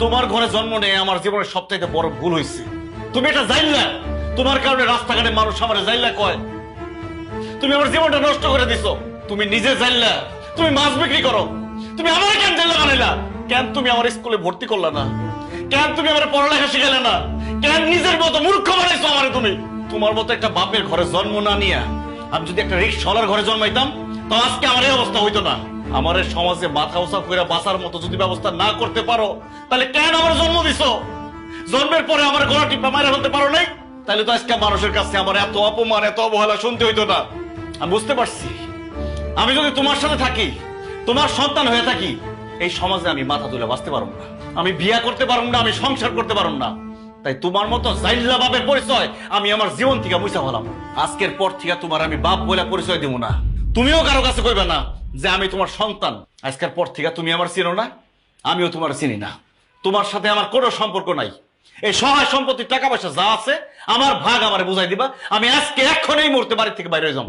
তোমার ঘরে জন্ম নেই আমার জীবনের সবথেকে বড় ভুল হয়েছে তুমি এটা জানলা তোমার কারণে রাস্তাঘাটে মানুষ আমার জানলা কয়। তুমি আমার জীবনটা নষ্ট করে দিছো। তুমি নিজে জানলা তুমি মাছ বিক্রি করো। তুমি আমার কেন জানলা বানাইলা? কেন তুমি আমার স্কুলে ভর্তি করলা না? কেন তুমি আমার পড়ালেখা শিখালে না? কেন নিজের মতো মূর্খ বানাইছো আমার তুমি? তোমার মতো একটা বাপের ঘরে জন্ম না নিয়া, আমি যদি একটা রিক্সাওয়ালার ঘরে জন্মাইতাম, তো আজকে আমার এই অবস্থা হইতো না। আমার সমাজে মাথা উঁচা করে বাঁচার মতো যদি ব্যবস্থা না করতে পারো, তাহলে কেন আমার জন্ম দিছো? জন্মের পরে আমার গলা টিপা মারা হতে পারো নাই? তাহলে তো আজকে মানুষের কাছে আমার এত অপমান, এত অবহেলা শুনতে হইতো না। আমি বুঝতে পারছি। আমি যদি তোমার সাথে থাকি, তোমার সন্তান হয়ে থাকি, এই সমাজে আমি মাথা তুলে বাঁচতে পারব না। আমি বিয়া করতে পারব না, আমি সংসার করতে পারব না। তাই তোমার মতো জাইল্লা বাপের পরিচয় আমি আমার জীবন থেকে মুছা হলাম আজকের পর থেকে তোমার আমি বাপ বলে পরিচয় দিব না। তুমিও কারও কাছে কইবে না। যে আমি তোমার সন্তান। আজকের পর থেকে তুমি আমার চিনো না, আমিও তোমার চিনি না। তোমার সাথে আমার কোনো সম্পর্ক নাই। এই সহায় সম্পত্তির টাকা পয়সা যা আছে, আমার ভাগ আমার বুঝাই দিবা। আমি আজকে এক্ষণ এই মুহূর্তে বাড়ি থেকে বাইরে যাব।